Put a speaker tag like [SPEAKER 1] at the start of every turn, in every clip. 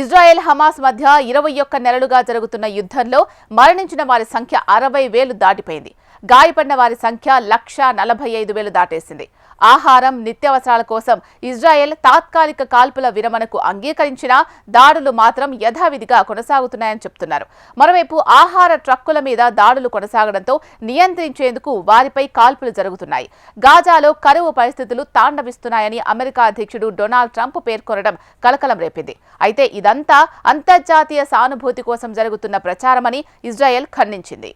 [SPEAKER 1] Israel Hamas మధ్య ఇరవై ఒక్క నెలలుగా జరుగుతున్న యుద్ధంలో మరణించిన వారి సంఖ్య అరవై వేలు దాటిపోయింది. గాయపడిన వారి సంఖ్య లక్ష నలభై ఐదు వేలు దాటేసింది. ఆహారం నిత్యావసరాల కోసం ఇజ్రాయెల్ తాత్కాలిక కాల్పుల విరమణకు అంగీకరించినా దాడులు మాత్రం యథావిధిగా కొనసాగుతున్నాయని చెప్తున్నారు. మరోవైపు ఆహార ట్రక్కుల మీద దాడులు కొనసాగడంతో నియంత్రించేందుకు వారిపై కాల్పులు జరుగుతున్నాయి. గాజాలో కరువు పరిస్థితులు తాండవిస్తున్నాయని అమెరికా అధ్యక్షుడు డొనాల్డ్ ట్రంప్ పేర్కొనడం కలకలం రేపింది. అయితే ఇదంతా అంతర్జాతీయ సానుభూతి కోసం జరుగుతున్న ప్రచారమని ఇజ్రాయెల్ ఖండించింది.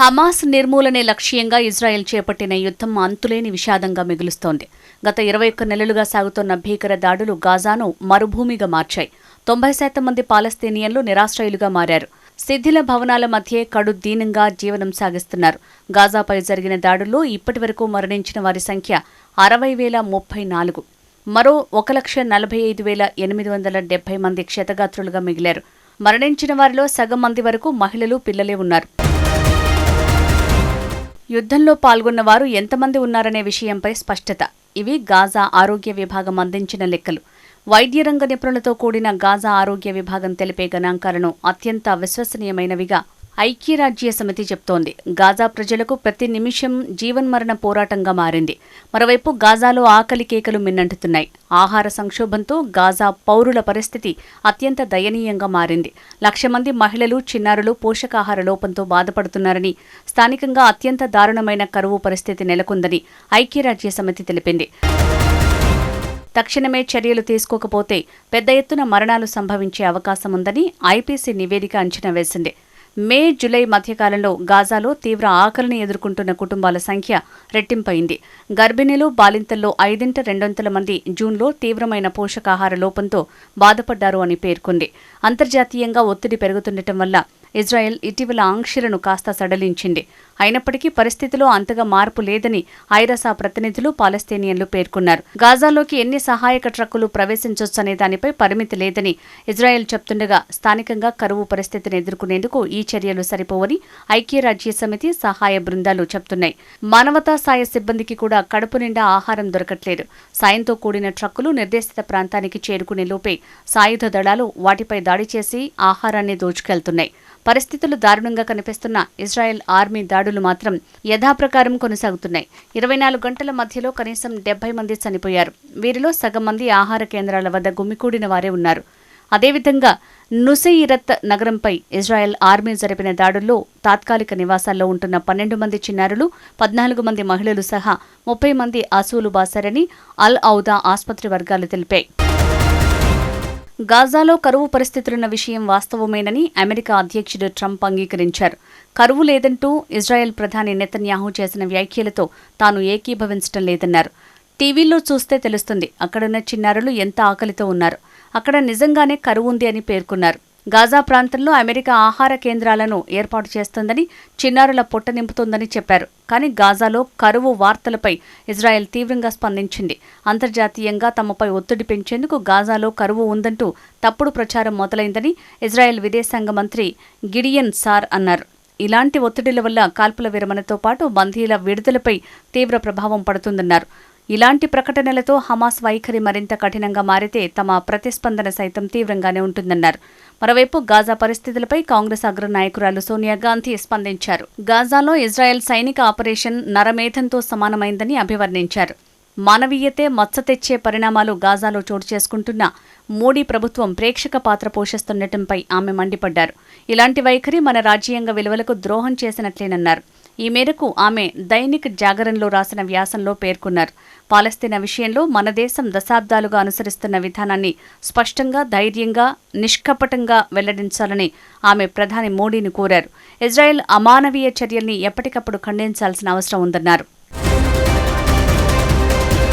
[SPEAKER 2] హమాస్ నిర్మూలనే లక్ష్యంగా ఇజ్రాయెల్ చేపట్టిన యుద్ధం అంతులేని విషాదంగా మిగులుస్తోంది. గత ఇరవై ఒక్క నెలలుగా సాగుతున్న భీకర దాడులు గాజాను మరుభూమిగా మార్చాయి. తొంభై శాతం మంది పాలస్తీనియన్లు నిరాశ్రయులుగా మారారు. శిథిల భవనాల మధ్యే కడు దీనంగా జీవనం సాగిస్తున్నారు. గాజాపై జరిగిన దాడుల్లో ఇప్పటివరకు మరణించిన వారి సంఖ్య అరవై వేల ముప్పై నాలుగు. మరో ఒక లక్ష నలభై ఐదు వేల ఎనిమిది వందల డెబ్బై మంది క్షతగాత్రులుగా మిగిలారు. మరణించిన వారిలో సగం మంది వరకు మహిళలు పిల్లలే ఉన్నారు. యుద్ధంలో పాల్గొన్న వారు ఎంతమంది ఉన్నారనే విషయంపై స్పష్టత. ఇవి గాజా ఆరోగ్య విభాగం అందించిన లెక్కలు. వైద్య రంగ నిపుణులతో కూడిన గాజా ఆరోగ్య విభాగం తెలిపే గణాంకాలను అత్యంత విశ్వసనీయమైనవిగా ఐక్యరాజ్య సమితి చెప్తోంది. గాజా ప్రజలకు ప్రతి నిమిషం జీవన్మరణ పోరాటంగా మారింది. మరోవైపు గాజాలో ఆకలి కేకలు మిన్నంటుతున్నాయి. ఆహార సంక్షోభంతో గాజా పౌరుల పరిస్థితి అత్యంత దయనీయంగా మారింది. లక్ష మంది మహిళలు చిన్నారులు పోషకాహార లోపంతో బాధపడుతున్నారని స్థానికంగా అత్యంత దారుణమైన కరువు పరిస్థితి నెలకొందని ఐక్యరాజ్య సమితి తెలిపింది. తక్షణమే చర్యలు తీసుకోకపోతే పెద్ద ఎత్తున మరణాలు సంభవించే అవకాశం ఉందని ఐపీసీ నివేదిక అంచనా వేసింది. మే జులై మధ్యకాలంలో గాజాలో తీవ్ర ఆకలిని ఎదుర్కొంటున్న కుటుంబాల సంఖ్య రెట్టింపైంది గర్భిణీలు బాలింతల్లో ఐదింట రెండొంతుల మంది జూన్లో తీవ్రమైన పోషకాహార లోపంతో బాధపడ్డారు అని పేర్కొంది. అంతర్జాతీయంగా ఒత్తిడి పెరుగుతుండటం వల్ల ఇజ్రాయెల్ ఇటీవల ఆంక్షలను కాస్త సడలించింది. అయినప్పటికీ పరిస్థితిలో అంతగా మార్పు లేదని ఐరసా ప్రతినిధులు పాలస్తీనియన్లు పేర్కొన్నారు. గాజాలోకి ఎన్ని సహాయక ట్రక్కులు ప్రవేశించొచ్చనే దానిపై పరిమితి లేదని ఇజ్రాయెల్ చెప్తుండగా స్థానికంగా కరువు పరిస్థితిని ఎదుర్కొనేందుకు ఈ చర్యలు సరిపోవని ఐక్యరాజ్య సమితి సహాయ బృందాలు చెప్తున్నాయి. మానవతా సాయ సిబ్బందికి కూడా కడుపు నిండా ఆహారం దొరకట్లేదు. సాయంతో కూడిన ట్రక్కులు నిర్దేశిత ప్రాంతానికి చేరుకునే లోపే సాయుధ దళాలు వాటిపై దాడి చేసి ఆహారాన్ని దోచుకెళ్తున్నాయి. పరిస్థితులు దారుణంగా కనిపిస్తున్న ఇజ్రాయెల్ ఆర్మీ దాడులు మాత్రం యథాప్రకారం కొనసాగుతున్నాయి. ఇరవై నాలుగు గంటల మధ్యలో కనీసం డెబ్బై మంది చనిపోయారు. వీరిలో సగం మంది ఆహార కేంద్రాల వద్ద గుమికూడిన వారే ఉన్నారు. అదేవిధంగా నుసెయిరత్ నగరంపై ఇజ్రాయెల్ ఆర్మీ జరిపిన దాడుల్లో తాత్కాలిక నివాసాల్లో ఉంటున్న పన్నెండు మంది చిన్నారులు పద్నాలుగు మంది మహిళలు సహా ముప్పై మంది అసూలు బాసారని అల్ ఔదా ఆసుపత్రి వర్గాలు తెలిపాయి. గాజాలో కరువు పరిస్థితులున్న విషయం వాస్తవమేనని అమెరికా అధ్యక్షుడు ట్రంప్ అంగీకరించారు. కరువు లేదంటూ ఇజ్రాయెల్ ప్రధాని నెతన్యాహు చేసిన వ్యాఖ్యలతో తాను ఏకీభవించడం లేదన్నారు. టీవీల్లో చూస్తే తెలుస్తుంది అక్కడున్న చిన్నారులు ఎంత ఆకలితో ఉన్నారు. అక్కడ నిజంగానే కరువు ఉంది అని పేర్కొన్నారు. గాజా ప్రాంతంలో అమెరికా ఆహార కేంద్రాలను ఏర్పాటు చేస్తోందని చిన్నారుల పొట్ట నింపుతుందని చెప్పారు. కానీ గాజాలో కరువు వార్తలపై ఇజ్రాయెల్ తీవ్రంగా స్పందించింది. అంతర్జాతీయంగా తమపై ఒత్తిడి పెంచేందుకు గాజాలో కరువు ఉందంటూ తప్పుడు ప్రచారం మొదలైందని ఇజ్రాయెల్ విదేశాంగ మంత్రి గిడియన్ సార్ అన్నారు. ఇలాంటి ఒత్తిడిల వల్ల కాల్పుల విరమణతో పాటు బందీల విడుదలపై తీవ్ర ప్రభావం పడుతుందన్నారు. ఇలాంటి ప్రకటనలతో హమాస్ వైఖరి మరింత కఠినంగా మారితే తమ ప్రతిస్పందన సైతం తీవ్రంగానే ఉంటుందన్నారు. మరోవైపు గాజా పరిస్థితులపై కాంగ్రెస్ అగ్రనాయకురాలు సోనియా గాంధీ స్పందించారు. గాజాలో ఇజ్రాయెల్ సైనిక ఆపరేషన్ నరమేధంతో సమానమైందని అభివర్ణించారు. మానవీయతే మచ్చ తెచ్చే పరిణామాలు గాజాలో చోటు చేసుకుంటున్న మోడీ ప్రభుత్వం ప్రేక్షక పాత్ర పోషిస్తుండటంపై ఆమె మండిపడ్డారు. ఇలాంటి వైఖరి మన రాజ్యాంగ విలువలకు ద్రోహం చేసినట్లేనన్నారు. ఈ మేరకు ఆమె దైనిక్ జాగరణలో రాసిన వ్యాసంలో పేర్కొన్నారు. పాలస్తీనా విషయంలో మన దేశం దశాబ్దాలుగా అనుసరిస్తున్న విధానాన్ని స్పష్టంగా ధైర్యంగా నిష్కపటంగా వెల్లడించాలని ఆమె ప్రధాని మోడీని కోరారు. ఇజ్రాయెల్ అమానవీయ చర్యల్ని ఎప్పటికప్పుడు ఖండించాల్సిన అవసరం ఉందన్నారు.